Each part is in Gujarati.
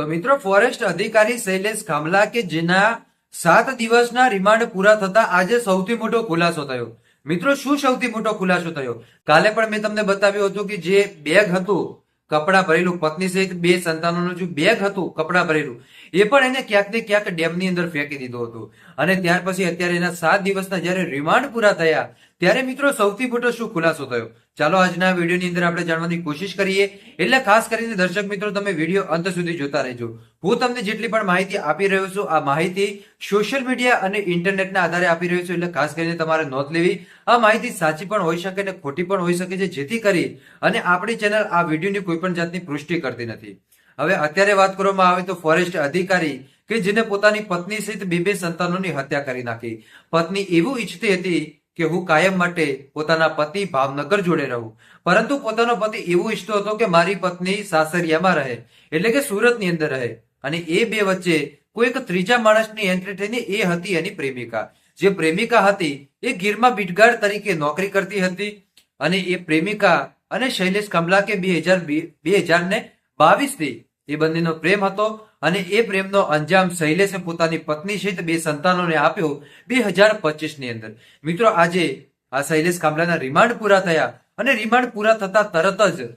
તો મિત્રો ફોરેસ્ટ અધિકારી શૈલેષ કામલા કે જેના સાત દિવસના રિમાન્ડ પૂરા થતા આજે સૌથી મોટો ખુલાસો થયો. મિત્રો, શું સૌથી મોટો ખુલાસો થયો? કાલે પણ મેં તમને બતાવ્યું હતું કે જે બેગ હતું, કપડા ભરેલું, પત્ની સહિત બે સંતાનોનું જે બેગ હતું, કપડા ભરેલું, એ પણ એને ક્યાંક ને ક્યાંક ડેમની અંદર ફેંકી દીધું હતું. અને ત્યાર પછી અત્યારે એના સાત દિવસના જ્યારે રિમાન્ડ પૂરા થયા ત્યારે મિત્રો, સૌથી મોટો શું ખુલાસો થયો? ચાલો આજના વિડીયોની અંદર આપણે જાણવાની કોશિશ કરીએ. એટલે ખાસ કરીને દર્શક મિત્રો, તમે વીડિયો અંત સુધી જોતા રહેજો. હું તમને જેટલી પણ માહિતી આપી રહ્યો છું, આ માહિતી સોશિયલ મીડિયા અને ઇન્ટરનેટના આધારે આપી રહ્યો છું. એટલે ખાસ કરીને તમારે નોંધ લેવી. આ માહિતી સાચી પણ હોઈ શકે અને ખોટી પણ હોઈ શકે છે. જેથી કરી અને આપણી ચેનલ આ વિડીયોની કોઈ પણ જાતની પુષ્ટિ કરતી નથી. હવે અત્યારે વાત કરવામાં આવે તો ફોરેસ્ટ અધિકારી કે જેને પોતાની પત્ની સહિત બે બે સંતાનોની હત્યા કરી નાખી. પત્ની એવું ઈચ્છતી હતી કે હું કાયમ માટે પોતાના પતિ ભાવનગર જોડે રહું. પરંતુ પોતાનો પતિ એવું ઈચ્છતો હતો કે મારી પત્ની સાસરિયામાં રહે, એટલે કે સુરતની અંદર રહે. અને એ બે વચ્ચે કોઈક ત્રીજા માણસની એન્ટ્રી થઈને એ હતી એની પ્રેમિકા. જે પ્રેમિકા હતી એ ગીરમાં બીટગાર્ડ તરીકે નોકરી કરતી હતી અને એ પ્રેમિકા અને શૈલેષ કમલા કે બે હજાર બે હજાર ને બાવીસથી એ બંનેનો પ્રેમ હતો અને એ પ્રેમનો અંજામ શૈલેષે પોતાની પત્ની સહિત બે સંતાનોને આપ્યો બે હજાર પચીસની અંદર. મિત્રો, આજે આ શૈલેષ કામલાના રિમાન્ડ પૂરા થયા અને રિમાન્ડ પૂરા થતા તરત જ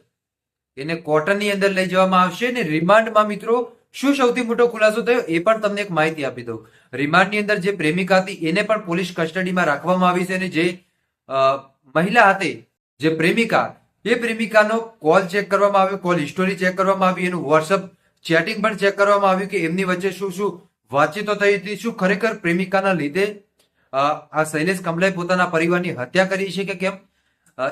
એને કોર્ટની અંદર લઈ જવામાં આવશે અને રિમાન્ડમાં મિત્રો, શું સૌથી મોટો ખુલાસો થયો એ પણ તમને એક માહિતી આપી દઉં. રિમાન્ડની અંદર જે પ્રેમિકા હતી એને પણ પોલીસ કસ્ટડીમાં રાખવામાં આવી છે અને જે મહિલા હતી, જે પ્રેમિકા એ પ્રેમિકાનો કોલ ચેક કરવામાં આવ્યો કોલ હિસ્ટોરી ચેક કરવામાં આવી, એનું વોટ્સઅપ ચેટિંગ પણ ચેક કરવામાં આવ્યું કે એમની વચ્ચે શું શું વાતચીતો થઈ હતી, શું ખરેખર પ્રેમિકાના લીધે આ શૈલેષ કમલાએ પોતાના પરિવારની હત્યા કરી છે કે કેમ?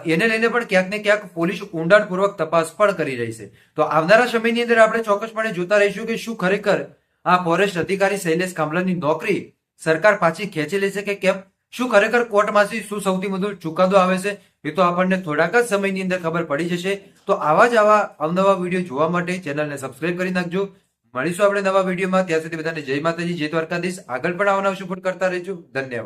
એને લઈને પણ ક્યાંક ને ક્યાંક પોલીસ ઊંડાણપૂર્વક તપાસ પણ કરી રહી છે. તો આવનારા સમયની અંદર આપણે ચોક્કસપણે જોતા રહીશું કે શું ખરેખર આ ફોરેસ્ટ અધિકારી શૈલેષ કામલાની નોકરી સરકાર પાછી ખેંચી લેશે કે કેમ? શું ખરેખર કોર્ટમાંથી શું સૌથી વધુ ચુકાદો આવે છે, એ તો આપણને થોડાક જ સમયની અંદર ખબર પડી જશે. તો આવા જ આવા અવનવા વીડિયો જોવા માટે ચેનલને સબસ્ક્રાઇબ કરી નાખજો. મળીશું આપણે નવા વિડીયોમાં. ત્યાં સુધી બધાને જય માતાજી, જય દ્વારકાધીશ. આગળ પણ આવનાર સપોર્ટ કરતા રહેજો. ધન્યવાદ.